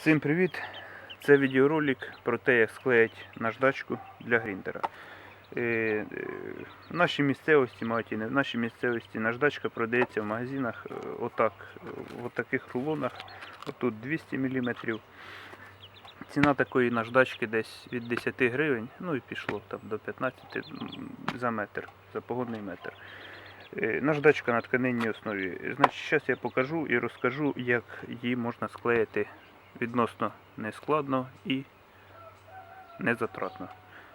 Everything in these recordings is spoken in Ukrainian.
Всім привіт! Це відеоролик про те, як склеїть наждачку для гріндера. Е, е, В нашій місцевості, мабуть, в нашій місцевості наждачка продається в магазинах е, отак, в таких рулонах. Отут 200 мм. Ціна такої наждачки десь від 10 гривень, ну і пішло там до 15 за метр, за погодний метр. Наждачка на тканинній основі. Значить, зараз я покажу і розкажу, як її можна склеїти відносно нескладно і незатратно.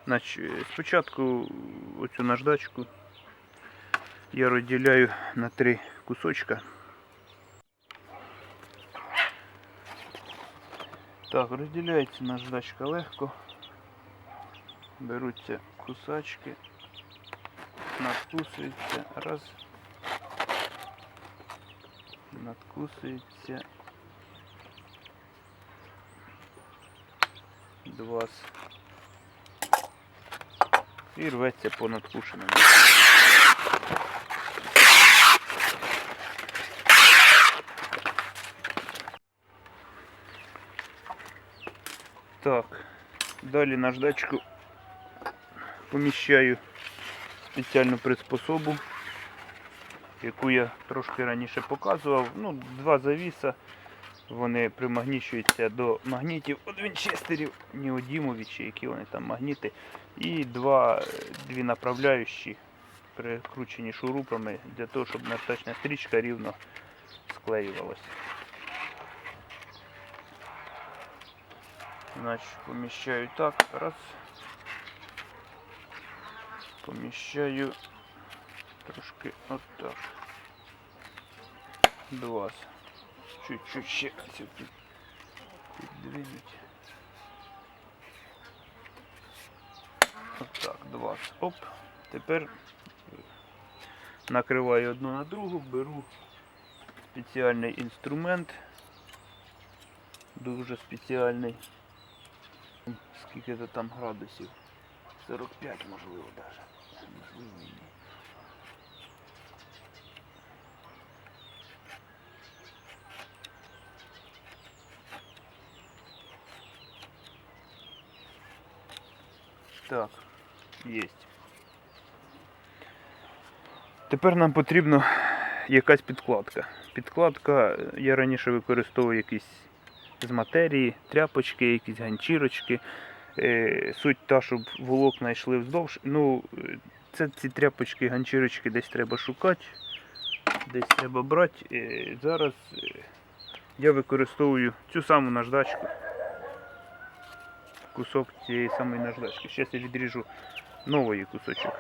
Значить, спочатку оцю наждачку я розділяю на три кусочка. Так, розділяється наждачка легко. Беруться кусачки, надкусується, раз, надкусується, два, і рветься по надкушеному. Так, далі наждачку поміщаю спеціальну приспособу, яку я трошки раніше показував. Ну, два завіса. Вони примагнічуються до магнітів від вінчестерів, неодімові чи які вони там магніти. І два, дві направляючі, прикручені шурупами для того, щоб наждачна стрічка рівно склеювалася. Значить, поміщаю так, раз. Поміщаю трошки отак. Два. Чуть-чуть ще під- піддвинуть. Отак, два. Оп. Тепер накриваю одну на другу, беру спеціальний інструмент. Дуже спеціальний. Скільки то там градусів? 45 можливо даже. Так, є. Тепер нам потрібна якась підкладка. Підкладка, я раніше використовував якісь з матерії, тряпочки, якісь ганчірочки. Е, Суть та, щоб волокна йшли вздовж. Ну, це ці тряпочки, ганчірочки десь треба шукати, десь треба брати. Е, Зараз е, я використовую цю саму наждачку. Кусок цієї самої наждачки. Зараз я відріжу новий кусочок,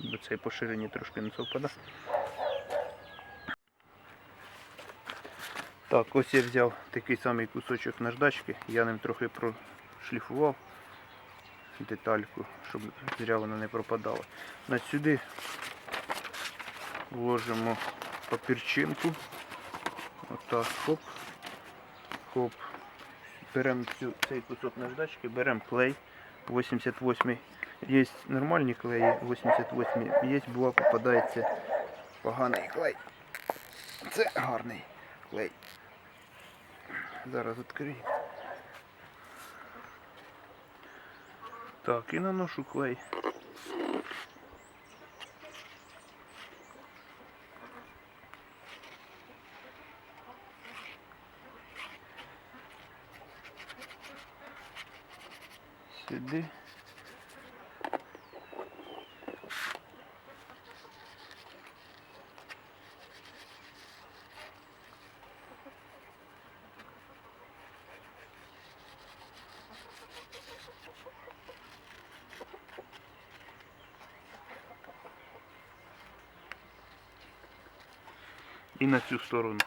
бо цей по ширині трошки не совпадає. Так, ось я взяв такий самий кусочок наждачки, я ним трохи прошліфував детальку, щоб зря вона не пропадала. На сюди вложимо папірчинку. Отак, хоп, хоп. Беремо цей кусок наждачки, беремо клей 88 Є нормальні клеї 88 є, бува попадається поганий клей. Це гарний клей. Зараз відкрию. Так, і наношу клей. Сюди. І на цю сторону.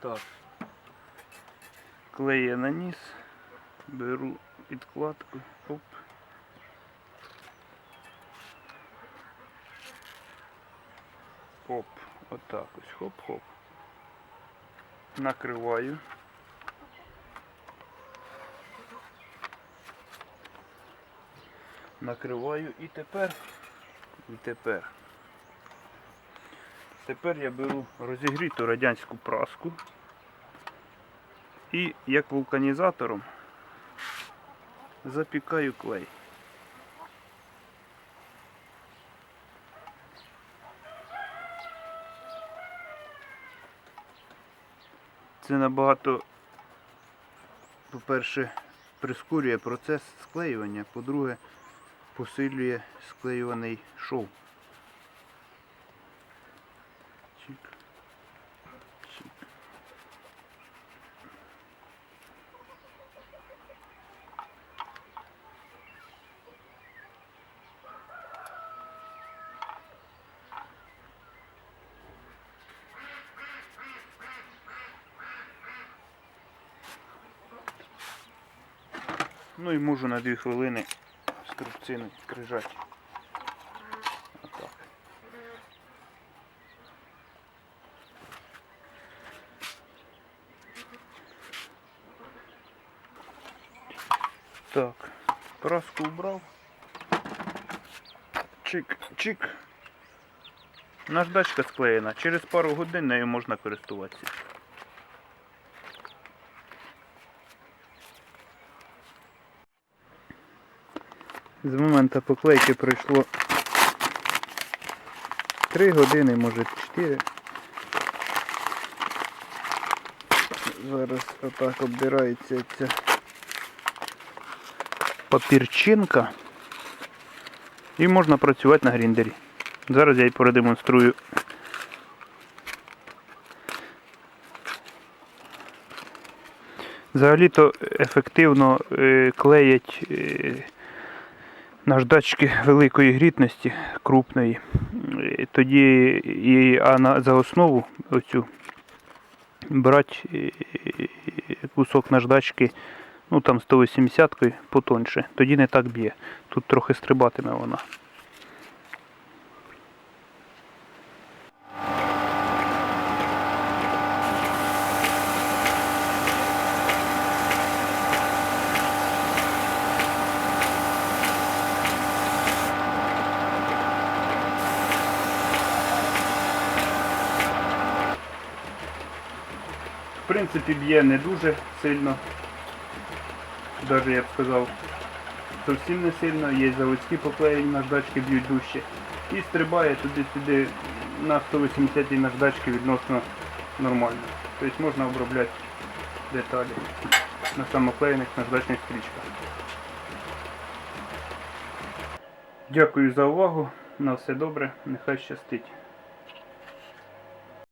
Так. Клей я наніс, беру підкладку, оп. Оп, отак ось, хоп-хоп. Накриваю. Накриваю і тепер, і тепер. Тепер я беру розігріту радянську праску і як вулканізатором запікаю клей. Це набагато, по-перше, прискорює процес склеювання, по-друге, посилює склеюваний шов. Ну і можу на 2 хвилини струбцини крижати. Так, праску убрав. Чик, чик. Наждачка склеєна. Через пару годин нею можна користуватися. З моменту поклейки пройшло 3 години, може 4. Зараз отак обдирається ця папірчинка. І можна працювати на гріндері. Зараз я її продемонструю. Взагалі-то ефективно е, клеять е, наждачки великої грітності, крупної. Тоді і, а на, за основу оцю брати кусок наждачки, ну там 180 потоньше, тоді не так б'є. Тут трохи стрибатиме вона. В принципі, б'є не дуже сильно. Навіть я б сказав, зовсім не сильно. Є заводські поклеєні наждачки б'ють дужче. І стрибає туди-сюди на 180 наждачки відносно нормально. Тобто можна обробляти деталі на самоклеєних наждачних стрічках. Дякую за увагу. На все добре. Нехай щастить.